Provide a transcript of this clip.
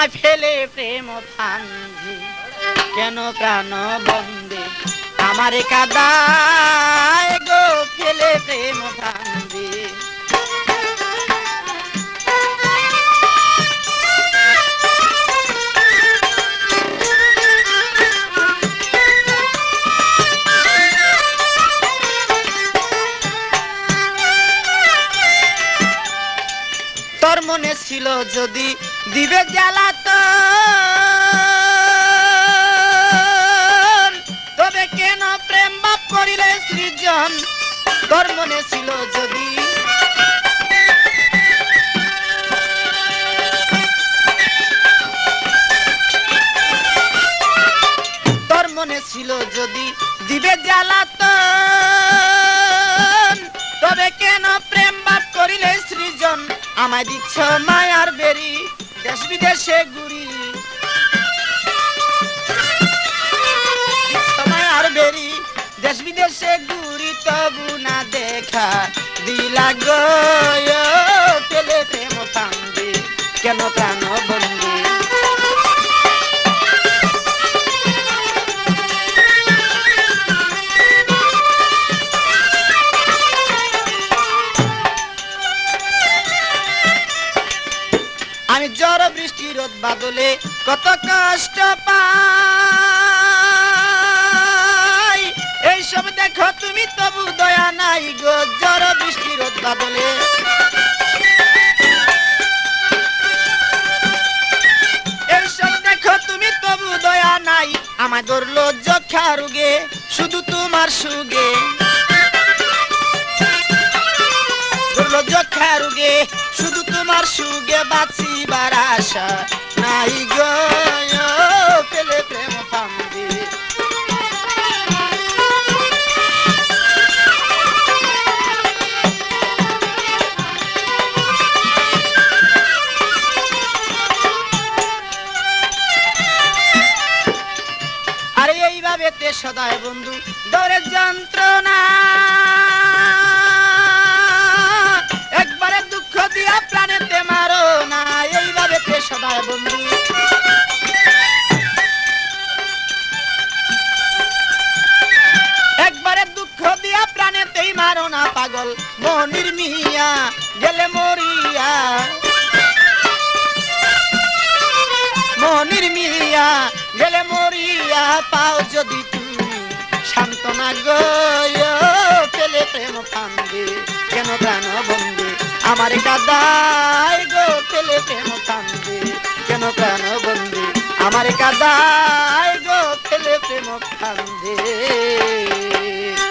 তোমায় ফেলে প্রেম ভাঙ্গি কেন প্রাণ বন্দে আমার কাদায় গো ফেলে প্রেম ভাঙ্গি তোর মনে ছিল যদি দিবে জ্বালাতন তবে কেন প্রেম বাপ করিলে সৃজন? তোর মনে ছিল যদি তোর মনে ছিল যদি দিবে জ্বালাতন তবে কেন প্রেম বাপ করিলে সৃজন? আমায় দিচ্ছ মায়ার বেরি। দেশ বিদেশে ঘুরি। মায়ার বেরি দেশ বিদেশে ঘুরি তবু না দেখা দিলা গো। আমি জ্বর বৃষ্টি রোদ বাদলে কত কষ্ট পাই। এইসব দেখো তুমি, তবু দয়া নাই গো জ্বর বৃষ্টি রোদ বাদলে। এইসব দেখো তুমি, তবু দয়া নাই আমার ধরলো যক্ষা রুগে, শুধু তোমার সুগে। আশা নাই গো পেলে প্রেম ফান্দি আরে এইভাবে তে সদায় বন্ধু দরের যন্ত্রণা। একবারে দুঃখ যদি তুমি সান্ত্বনা গয় পেলে প্রেম কান্দে, কেন প্রাণ বন্দে? আমার কাদায় গো, পেলে প্রেম কান্দে। কেন প্রাণ বন্দে? আমার কাদায় গো ফেলে প্রেম কান্দে।